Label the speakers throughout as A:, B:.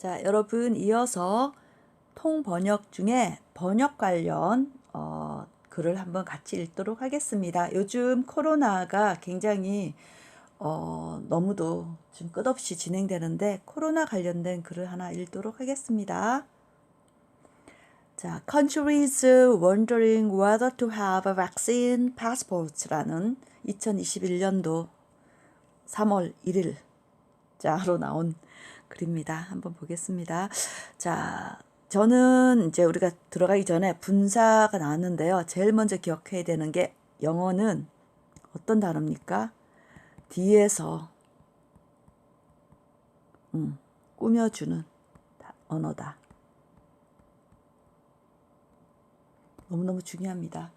A: 자, 여러분 이어서 통번역 중에 번역 관련 어, 글을 한번 같이 읽도록 하겠습니다. 요즘 코로나가 굉장히 어, 너무도 지금 끝없이 진행되는데 코로나 관련된 글을 하나 읽도록 하겠습니다. 자, countries wondering whether to have a vaccine passport라는 2021년도 3월 1일 자로 나온 글입니다. 한번 보겠습니다. 자, 저는 이제 우리가 들어가기 전에 분사가 나왔는데요. 제일 먼저 기억해야 되는 게 영어는 어떤 단어입니까? 뒤에서 음, 꾸며주는 언어다. 너무너무 중요합니다.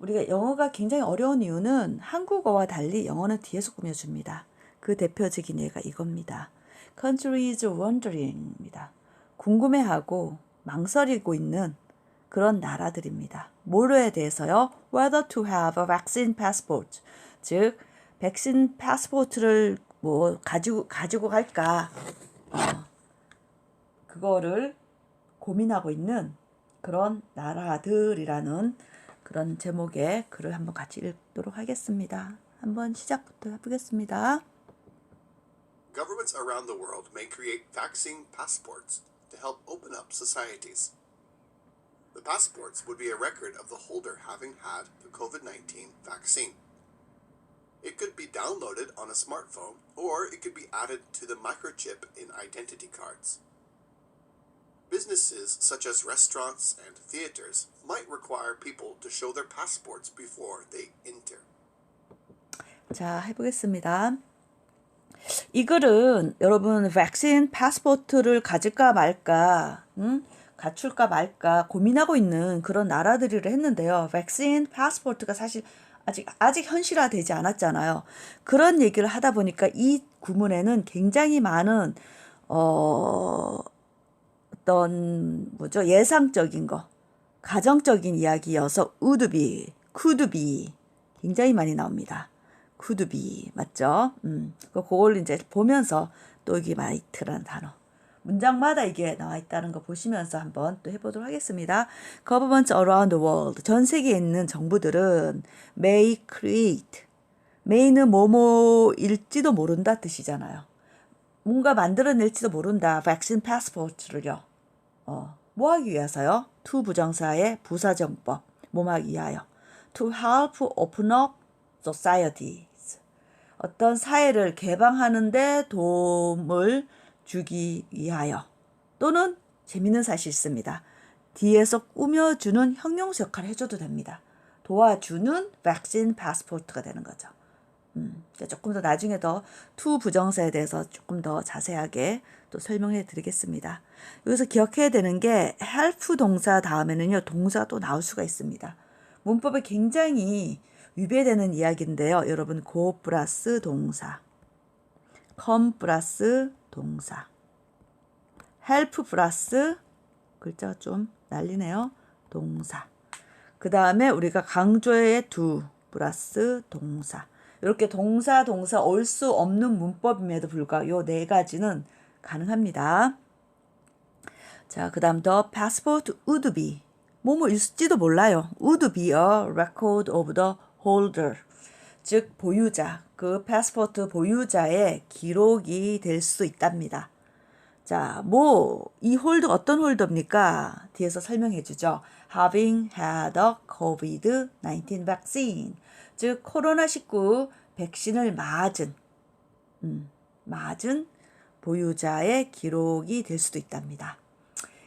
A: 우리가 영어가 굉장히 어려운 이유는 한국어와 달리 영어는 뒤에서 꾸며줍니다. 그 대표적인 예가 이겁니다. Countries wondering입니다. 궁금해하고 망설이고 있는 그런 나라들입니다. 뭐로에 대해서요? whether to have a vaccine passport. 즉, 백신 패스포트를 뭐 가지고 가지고 갈까? 어, 그거를 고민하고 있는 그런 나라들이라는 그런 제목의 글을 한번 같이 읽도록 하겠습니다. 한번 시작부터 해보겠습니다.
B: Governments around the world may create vaccine passports to help open up societies. The passports would be a record of the holder having had the COVID 19 vaccine. It could be downloaded on a smartphone or it could be added to the microchip in identity cards. Businesses such as restaurants and theaters might require people to show their passports before they enter.
A: 자, 해보겠습니다. 이 글은 여러분 백신 파스포트를 가질까 말까, 음? 갖출까 말까 고민하고 있는 그런 나라들이라 했는데요. 백신 파스포트가 사실 아직 아직 현실화되지 않았잖아요. 그런 얘기를 하다 보니까 이 구문에는 굉장히 많은 어 어떤 뭐죠 예상적인 거, 가정적인 이야기여서 우드비, 쿠드비 굉장히 많이 나옵니다. 쿠드비 맞죠? 음, 그걸 이제 보면서 또 이게 마이트라는 단어. 문장마다 이게 나와 있다는 거 보시면서 한번 또 해보도록 하겠습니다. Governments around the world. 전 세계에 있는 정부들은 may create. may는 뭐뭐일지도 모른다 뜻이잖아요. 뭔가 만들어낼지도 모른다. vaccine passport를요. 어, 뭐 하기 위해서요? to 부정사의 부사정법. 뭐하기 위하여. to help open up societies. 어떤 사회를 개방하는데 도움을 주기 위하여 또는 재밌는 사실 있습니다. 뒤에서 꾸며주는 형용사 역할을 해줘도 됩니다. 도와주는 백신 파스포트가 되는 거죠. 음, 조금 더 나중에 더 투 부정사에 대해서 조금 더 자세하게 또 설명해 드리겠습니다. 여기서 기억해야 되는 게 help 동사 다음에는요, 동사가 또 나올 수가 있습니다. 문법에 굉장히 위배되는 이야기인데요. 여러분, 고 플러스 동사, come 플러스 동사. help 플러스 글자가 좀 날리네요. 동사. 그 다음에 우리가 강조의 두 플러스 동사. 이렇게 동사, 동사 올 수 없는 문법임에도 불구하고 요네 가지는 가능합니다. 자, 그 다음 더 passport would be. 뭐뭐 있을지도 몰라요. would be a record of the holder. 즉 보유자, 그 패스포트 보유자의 기록이 될 수 있답니다. 자, 뭐 이 홀드 어떤 홀더입니까? 뒤에서 설명해 주죠. Having had a COVID-19 vaccine. 즉 코로나19 백신을 맞은 음, 맞은 보유자의 기록이 될 수도 있답니다.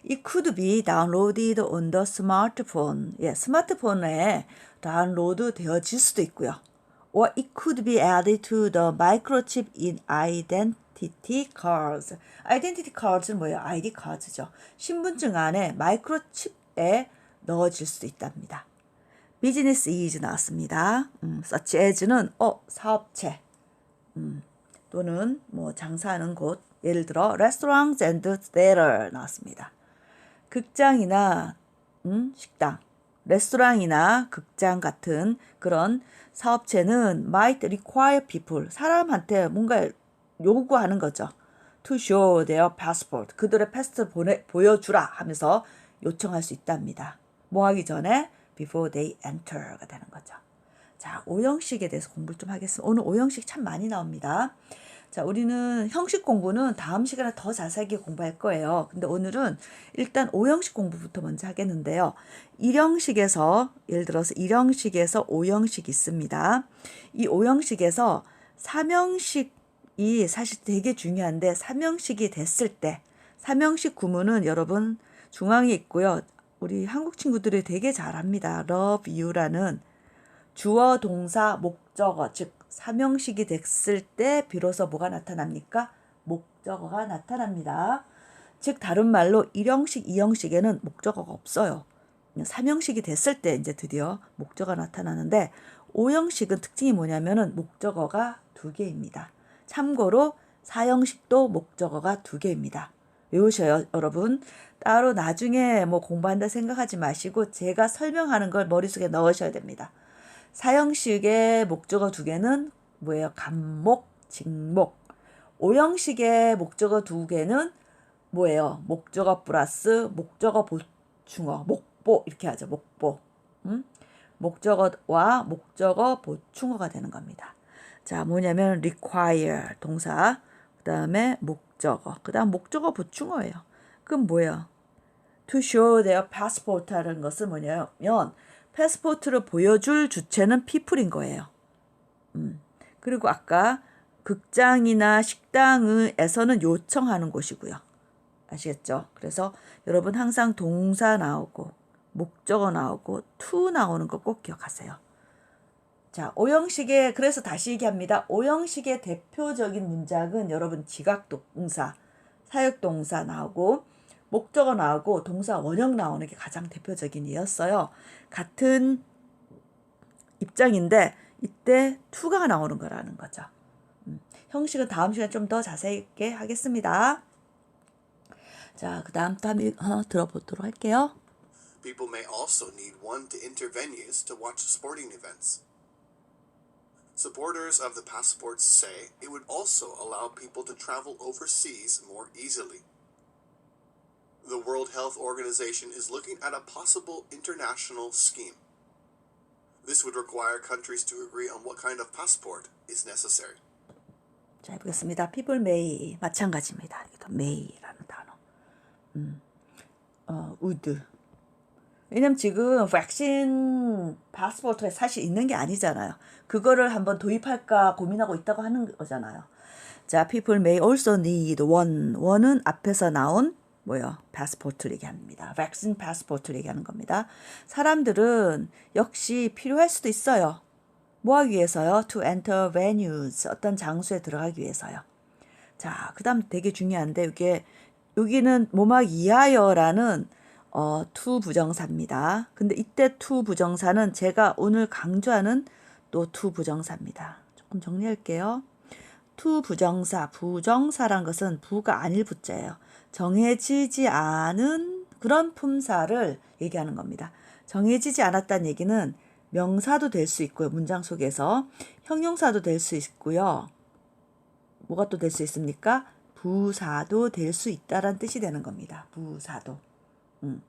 A: It could be downloaded on the smartphone. 예, 스마트폰에 다운로드 되어질 수도 있고요. or it could be added to the microchip in identity cards. identity cards는 뭐예요? ID cards죠. 신분증 안에 마이크로칩에 넣어질 수도 있답니다. 비즈니스 이즈 나왔습니다. 음, such as는 어 사업체 음, 또는 뭐 장사하는 곳 예를 들어 restaurants and theater 나왔습니다. 극장이나 음, 식당 레스토랑이나 극장 같은 그런 사업체는 might require people 사람한테 뭔가 요구하는 거죠. to show their passport. 그들의 패스트 보내 보여주라 하면서 요청할 수 있답니다. 뭐 하기 전에 before they enter가 되는 거죠. 자, 오형식에 대해서 공부를 좀 하겠습니다. 오늘 오형식 참 많이 나옵니다. 자, 우리는 형식 공부는 다음 시간에 더 자세하게 공부할 거예요. 근데 오늘은 일단 오형식 공부부터 먼저 하겠는데요. 일형식에서, 예를 들어서 일형식에서 오형식 있습니다. 이 오형식에서 삼형식이 사실 되게 중요한데, 삼형식이 됐을 때, 삼형식 구문은 여러분 중앙에 있고요. 우리 한국 친구들이 되게 잘합니다. love you라는 주어, 동사, 목적어, 즉 삼형식이 됐을 때 비로소 뭐가 나타납니까? 목적어가 나타납니다. 즉 다른 말로 일형식, 이형식에는 목적어가 없어요. 삼형식이 됐을 때 이제 드디어 목적어가 나타나는데 오형식은 특징이 뭐냐면은 목적어가 두 개입니다. 참고로 사형식도 목적어가 두 개입니다. 외우셔요, 여러분. 따로 나중에 뭐 공부한다 생각하지 마시고 제가 설명하는 걸 머릿속에 넣으셔야 됩니다. 사형식의 목적어 두 개는 뭐예요? 간목, 직목. 오형식의 목적어 두 개는 뭐예요? 목적어 플러스 목적어 보충어, 목보 이렇게 하죠. 목보. 음? 목적어와 목적어 보충어가 되는 겁니다. 자, 뭐냐면 require 동사, 그다음에 목적어, 그다음 목적어 보충어예요. 그럼 뭐예요? to show their passport라는 것은 뭐냐면 패스포트를 보여줄 주체는 people인 거예요. 음. 그리고 아까 극장이나 식당에서는 요청하는 곳이고요. 아시겠죠? 그래서 여러분 항상 동사 나오고 목적어 나오고 to 나오는 거 꼭 기억하세요. 자, 오형식의 그래서 다시 얘기합니다. 오형식의 대표적인 문장은 여러분 지각 동사, 사역 동사 나오고 목적어 나오고 동사 원형 나오는 게 가장 대표적인 예였어요. 같은 입장인데 이때 투가 나오는 거라는 거죠. 음, 형식은 다음 시간에 좀 더 자세하게 하겠습니다. 자, 그 다음 또 한번 어, 들어보도록 할게요.
B: People may also need one to enter venues to watch sporting events. Supporters of the passports say it would also allow people to travel overseas more easily. The World Health Organization is looking at a possible international scheme. This would require countries to agree on what kind of passport is necessary.
A: 자, 해보겠습니다. people may 마찬가지입니다. 이것도 may라는 단어. 음, 어, would. 왜냐면 지금 백신 파스포트에 사실 있는 게 아니잖아요. 그거를 한번 도입할까 고민하고 있다고 하는 거잖아요. 자, people may also need one. one은 앞에서 나온 뭐요? 파스포트를 얘기합니다. 백신 파스포트를 얘기하는 겁니다. 사람들은 역시 필요할 수도 있어요. 뭐 하기 위해서요? To enter venues. 어떤 장소에 들어가기 위해서요. 자, 그 다음 되게 중요한데, 이게, 여기는 뭐막 이하여라는, 어, to 부정사입니다. 근데 이때 to 부정사는 제가 오늘 강조하는 또 to 부정사입니다. 조금 정리할게요. to 부정사, 부정사란 것은 부가 아닐 부자예요. 정해지지 않은 그런 품사를 얘기하는 겁니다. 정해지지 않았다는 얘기는 명사도 될 수 있고요. 문장 속에서 형용사도 될 수 있고요. 뭐가 또 될 수 있습니까? 부사도 될 수 있다란 뜻이 되는 겁니다. 부사도. 음.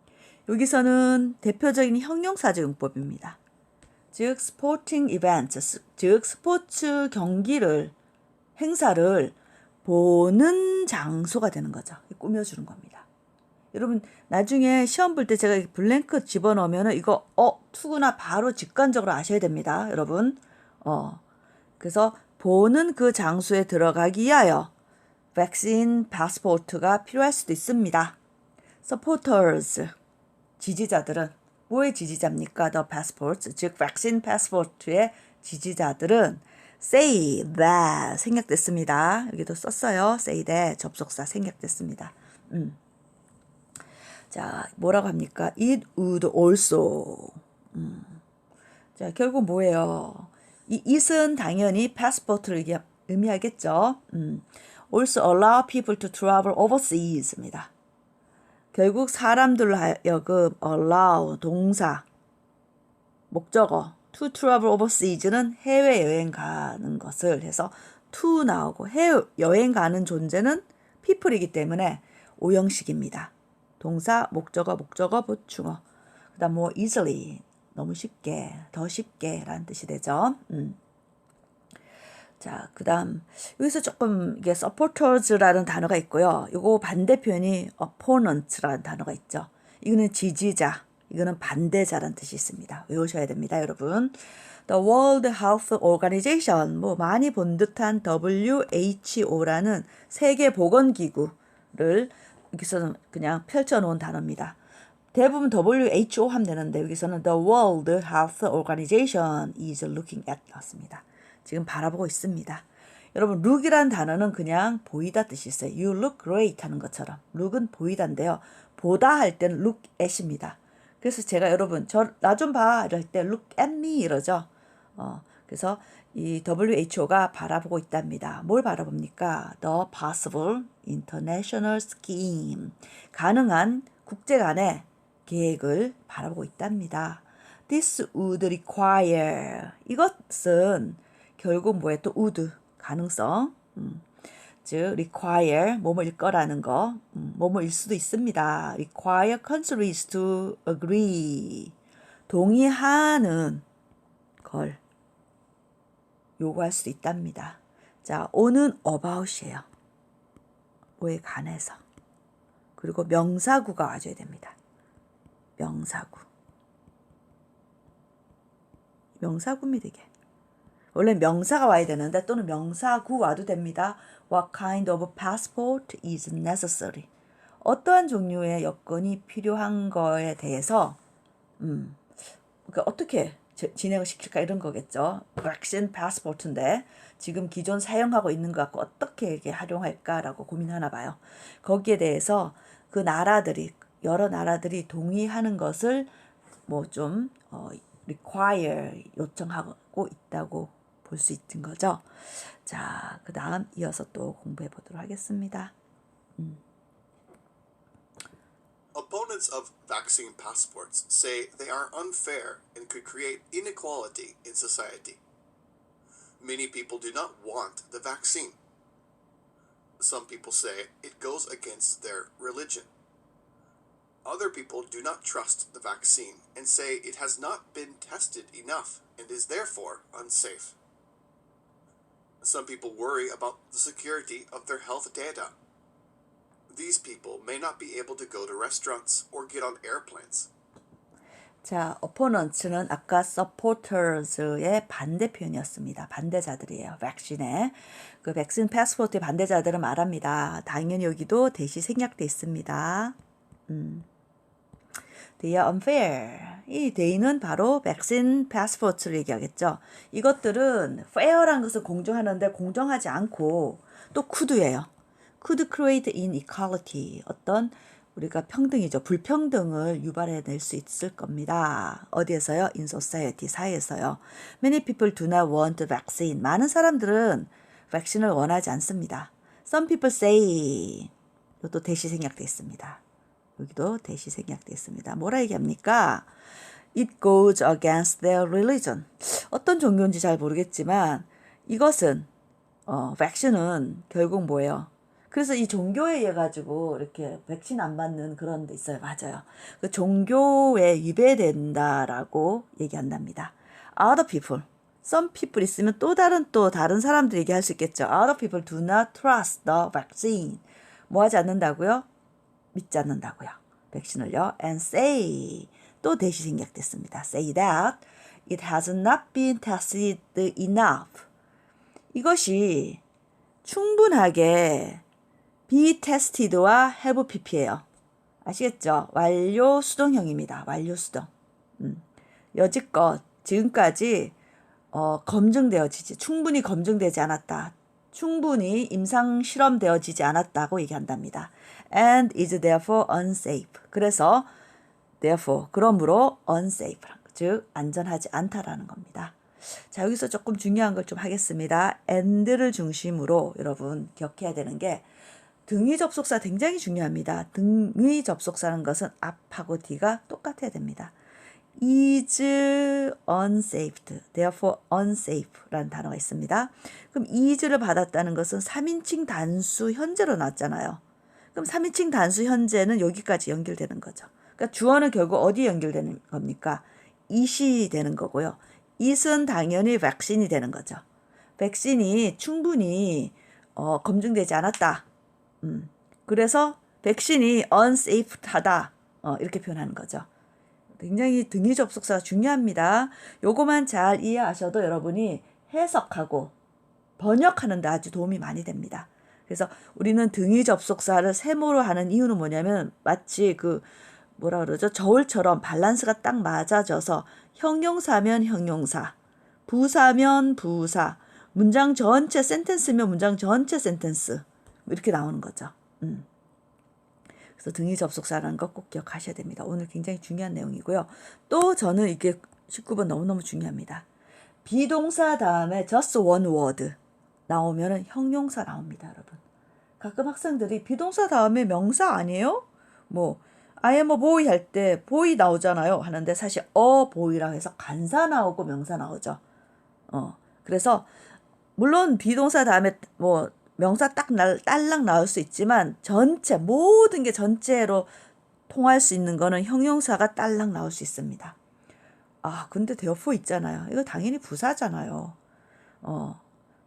A: 여기서는 대표적인 형용사적 용법입니다. 즉 스포팅 이벤트, 즉 스포츠 경기를 행사를 보는 장소가 되는 거죠. 꾸며주는 겁니다. 여러분 나중에 시험 볼 때 제가 블랭크 집어넣으면 이거 어 투구나 바로 직관적으로 아셔야 됩니다. 여러분 어 그래서 보는 그 장소에 들어가기 위하여 백신 파스포트가 필요할 수도 있습니다. supporters 지지자들은 뭐의 지지자입니까? The passports 즉 백신 파스포트의 지지자들은 say that 생략됐습니다. 여기도 썼어요. say that 접속사 생략됐습니다. 음. 자, 뭐라고 합니까? It would also. 음. 자, 결국 뭐예요? 이 it은 당연히 passport를 의미하겠죠. 음. also allow people to travel overseas입니다. 결국 사람들로 하여금 allow 동사 목적어 to travel overseas는 해외 여행 가는 것을 해서 to 나오고 해외 여행 가는 존재는 people이기 때문에 오형식입니다. 동사, 목적어, 목적어, 보충어. 그 다음 뭐 easily 너무 쉽게, 더 쉽게 라는 뜻이 되죠. 음. 자, 그 다음 여기서 조금 이게 supporters라는 단어가 있고요. 요거 반대 표현이 opponents라는 단어가 있죠. 이거는 지지자, 이거는 반대자라는 뜻이 있습니다. 외우셔야 됩니다, 여러분. The World Health Organization 뭐 많이 본 듯한 WHO라는 세계 보건 기구를 여기서는 그냥 펼쳐 놓은 단어입니다. 대부분 WHO 하면 되는데 여기서는 The World Health Organization is looking at 나왔습니다. 지금 바라보고 있습니다. 여러분 look이라는 단어는 그냥 보이다 뜻이 있어요. You look great 하는 것처럼 look은 보이다인데요. 보다 할 때는 look at입니다. 그래서 제가 여러분 저 나 좀 봐 이럴 때 look at me 이러죠. 어, 그래서 이 WHO가 바라보고 있답니다. 뭘 바라봅니까? The possible international scheme. 가능한 국제 간의 계획을 바라보고 있답니다. This would require. 이것은 결국 뭐에 또 would 가능성. 음. 즉 require 뭐뭐일 거라는 거, 음, 뭐뭐일 수도 있습니다. require countries to agree. 동의하는 걸 요구할 수도 있답니다. 자, 오는 about이에요. 뭐에 관해서. 그리고 명사구가 와줘야 됩니다. 명사구. 명사구입니다, 이게. 원래 명사가 와야 되는데 또는 명사구 와도 됩니다. What kind of passport is necessary? 어떠한 종류의 여건이 필요한 거에 대해서 음, 그러니까 어떻게 제- 진행을 시킬까 이런 거겠죠. 백신 파스포트인데 지금 기존 사용하고 있는 것 갖고 어떻게 이게 활용할까라고 고민하나 봐요. 거기에 대해서 그 나라들이 여러 나라들이 동의하는 것을 뭐좀 어, require 요청하고 있다고 볼 수 있는 거죠. 자, 그 다음 이어서 또 공부해 보도록 하겠습니다.
B: Opponents of vaccine passports say they are unfair and could create inequality in society. Many people do not want the vaccine. Some people say it goes against their religion. Other people do not trust the vaccine and say it has not been tested enough and is therefore unsafe. Some people worry about the security of their health data. These people may not be able to go to restaurants or get on airplanes.
A: 자, opponents는 아까 supporters의 반대 표현이었습니다. 반대자들이에요. 백신의 그 백신 패스포트의 반대자들은 말합니다. 당연히 여기도 대시 생략돼 있습니다. 음. They are unfair. 이 they는 바로 백신 패스포트를 얘기하겠죠. 이것들은 fair란 것을 공정하는데 공정하지 않고 또 could예요. could create inequality. 어떤 우리가 평등이죠. 불평등을 유발해낼 수 있을 겁니다. 어디에서요? In society, 사회에서요. Many people do not want vaccine. 많은 사람들은 백신을 원하지 않습니다. Some people say. 이것도 대시 생략돼 있습니다. 여기도 대시 생략돼 있습니다. 뭐라 얘기합니까? It goes against their religion. 어떤 종교인지 잘 모르겠지만 이것은 어, 백신은 결국 뭐예요? 그래서 이 종교에 의해 가지고 이렇게 백신 안 맞는 그런 데 있어요. 맞아요. 그 종교에 위배된다라고 얘기한답니다. Other people, some people 있으면 또 다른 또 다른 사람들 얘기할 수 있겠죠. Other people do not trust the vaccine. 뭐 하지 않는다고요? 믿지 않는다고요. 백신을요. And say 또 대시 생략됐습니다. Say that it has not been tested enough. 이것이 충분하게 be tested와 have pp예요. 아시겠죠? 완료 수동형입니다. 완료 수동. 음. 여지껏 지금까지 어, 검증되어지지 충분히 검증되지 않았다. 충분히 임상 실험되어지지 않았다고 얘기한답니다. and is therefore unsafe. 그래서 therefore 그러므로 unsafe 즉 안전하지 않다라는 겁니다. 자 여기서 조금 중요한 걸 좀 하겠습니다. and를 중심으로 여러분 기억해야 되는 게 등위 접속사 굉장히 중요합니다. 등위 접속사는 것은 앞하고 뒤가 똑같아야 됩니다. Is unsafe. therefore unsafe라는 단어가 있습니다. 그럼 is를 받았다는 것은 3인칭 단수 현재로 나왔잖아요. 그럼 3인칭 단수 현재는 여기까지 연결되는 거죠. 그러니까 주어는 결국 어디에 연결되는 겁니까? it이 되는 거고요. it은 당연히 vaccine이 되는 거죠. 백신이 충분히 어, 검증되지 않았다. 음. 그래서 백신이 unsafe하다. 어, 이렇게 표현하는 거죠. 굉장히 등위 접속사가 중요합니다. 요거만 잘 이해하셔도 여러분이 해석하고 번역하는 데 아주 도움이 많이 됩니다. 그래서 우리는 등위 접속사를 세모로 하는 이유는 뭐냐면 마치 그 뭐라 그러죠? 저울처럼 밸런스가 딱 맞아져서 형용사면 형용사, 부사면 부사, 문장 전체 센텐스면 문장 전체 센텐스 이렇게 나오는 거죠. 음. 그래서 등위 접속사라는 거 꼭 기억하셔야 됩니다. 오늘 굉장히 중요한 내용이고요. 또 저는 이게 19번 너무너무 중요합니다. 비동사 다음에 just one word 나오면은 형용사 나옵니다, 여러분. 가끔 학생들이 비동사 다음에 명사 아니에요? 뭐 I am a boy 할 때 boy 나오잖아요. 하는데 사실 a boy라고 해서 간사 나오고 명사 나오죠. 어. 그래서 물론 비동사 다음에 뭐 명사 딱 날, 딸랑 나올 수 있지만 전체 모든 게 전체로 통할 수 있는 거는 형용사가 딸랑 나올 수 있습니다. 아, 근데 therefore 있잖아요. 이거 당연히 부사잖아요. 어.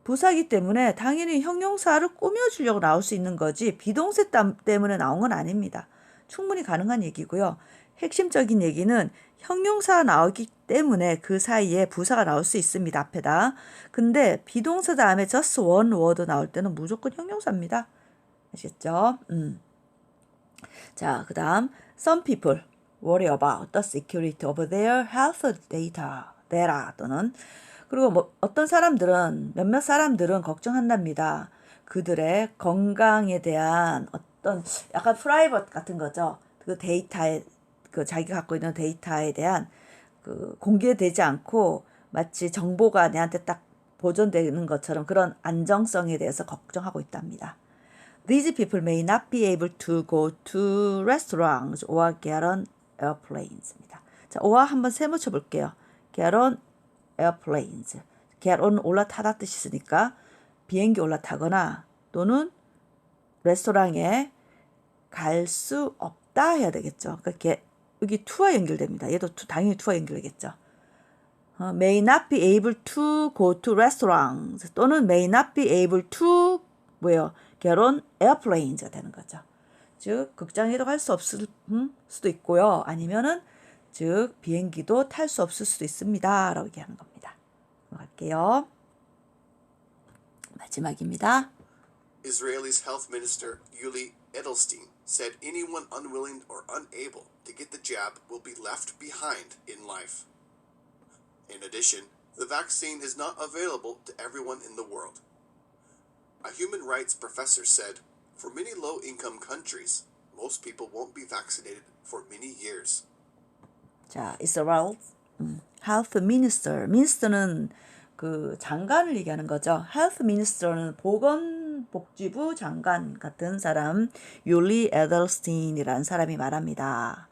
A: 부사기 때문에 당연히 형용사를 꾸며주려고 나올 수 있는 거지 비동사 때문에 나온 건 아닙니다. 충분히 가능한 얘기고요. 핵심적인 얘기는 형용사가 나오기 때문에 그 사이에 부사가 나올 수 있습니다. 앞에다. 근데 비동사 다음에 just one word 나올 때는 무조건 형용사입니다. 아시겠죠? 음. 자, 그 다음 some people worry about the security of their health data, data 또는 그리고 뭐 어떤 사람들은 몇몇 사람들은 걱정한답니다. 그들의 건강에 대한 어떤 약간 프라이버트 같은 거죠. 그 데이터에 그 자기가 갖고 있는 데이터에 대한 그 공개되지 않고 마치 정보가 내한테 딱 보존되는 것처럼 그런 안정성에 대해서 걱정하고 있답니다. These people may not be able to go to restaurants or get on airplanes입니다. 자, or 한번 세모쳐 볼게요. get on airplanes. get on 올라타다 뜻이 있으니까 비행기 올라타거나 또는 레스토랑에 갈 수 없다 해야 되겠죠. 그러니까 여기 to와 연결됩니다. 얘도 당연히 to와 연결되겠죠. 어, may not be able to go to restaurants 또는 may not be able to 뭐예요? on airplanes가 되는 거죠. 즉 극장에도 갈 수 없을 음, 수도 있고요. 아니면은 즉 비행기도 탈 수 없을 수도 있습니다. 라고 얘기하는 겁니다. 넘어갈게요. 마지막입니다.
B: Israel's health minister Yuli Edelstein said anyone unwilling or unable to get the jab will be left behind in life. In addition, the vaccine is not available to everyone in the world. A human rights professor said, for many low income countries, most people won't be vaccinated for many years.
A: 자, Israel 음, Health Minister. Minister는 그 장관을 얘기하는 거죠. Health Minister는 보건 복지부 장관 같은 사람 율리 에델스틴이라는 사람이 말합니다.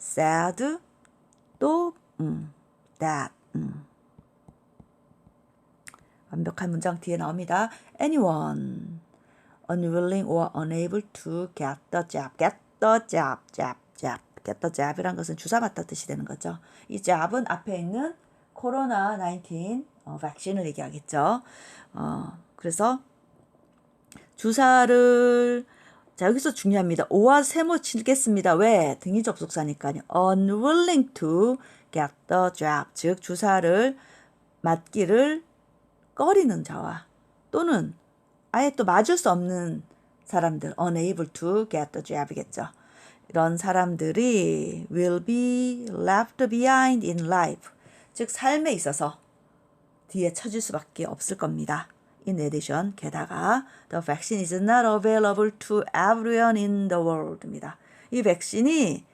A: said 또 음, that 음. 완벽한 문장 뒤에 나옵니다. anyone unwilling or unable to get the jab. get the jab, jab, jab. get the jab이란 것은 주사 맞다 뜻이 되는 거죠. 이 jab은 앞에 있는 코로나 19 어, 백신을 얘기하겠죠. 어, 그래서 주사를 자 여기서 중요합니다. 오와 세모 치겠습니다. 왜? 등이 접속사니까요. unwilling to get the jab 즉 주사를 맞기를 꺼리는 자와 또는 아예 또 맞을 수 없는 사람들 unable to get the jab이겠죠. 이런 사람들이 will be left behind in life 즉 삶에 있어서 뒤에 처질 수밖에 없을 겁니다. In addition, 게다가 the vaccine is not available to everyone in the world입니다. 이 백신이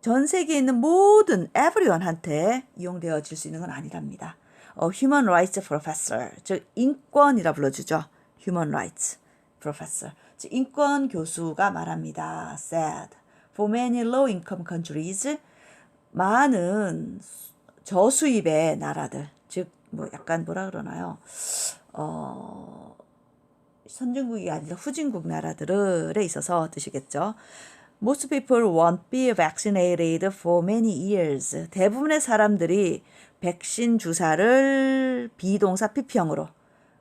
A: 전 세계에 있는 모든 everyone한테 이용되어질 수 있는 건 아니랍니다. 어, human rights professor, 즉 인권이라 불러주죠. human rights professor, 즉 인권 교수가 말합니다. said, for many low-income countries, 많은 저수입의 나라들, 즉, 뭐 약간 뭐라 그러나요? 어, 선진국이 아니라 후진국 나라들에 있어서 뜻이겠죠. Most people won't be vaccinated for many years. 대부분의 사람들이 백신 주사를 비동사 PP형으로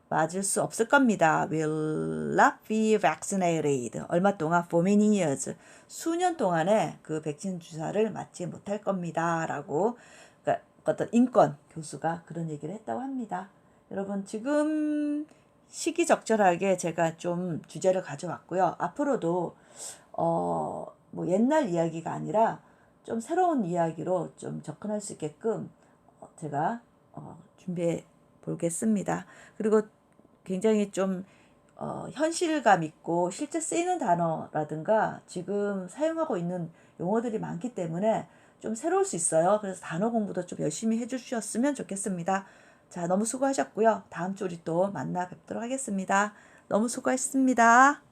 A: 맞을 수 없을 겁니다. will not be vaccinated. 얼마 동안 for many years. 수년 동안에 그 백신 주사를 맞지 못할 겁니다. 라고 그러니까 어떤 인권 교수가 그런 얘기를 했다고 합니다. 여러분 지금 시기적절하게 제가 좀 주제를 가져왔고요. 앞으로도 어, 뭐 옛날 이야기가 아니라 좀 새로운 이야기로 좀 접근할 수 있게끔 어, 제가 어, 준비해 보겠습니다. 그리고 굉장히 좀 어, 현실감 있고 실제 쓰이는 단어라든가 지금 사용하고 있는 용어들이 많기 때문에 좀 새로울 수 있어요. 그래서 단어 공부도 좀 열심히 해주셨으면 좋겠습니다. 자, 너무 수고하셨고요. 다음 주 우리 또 만나 뵙도록 하겠습니다. 너무 수고하셨습니다.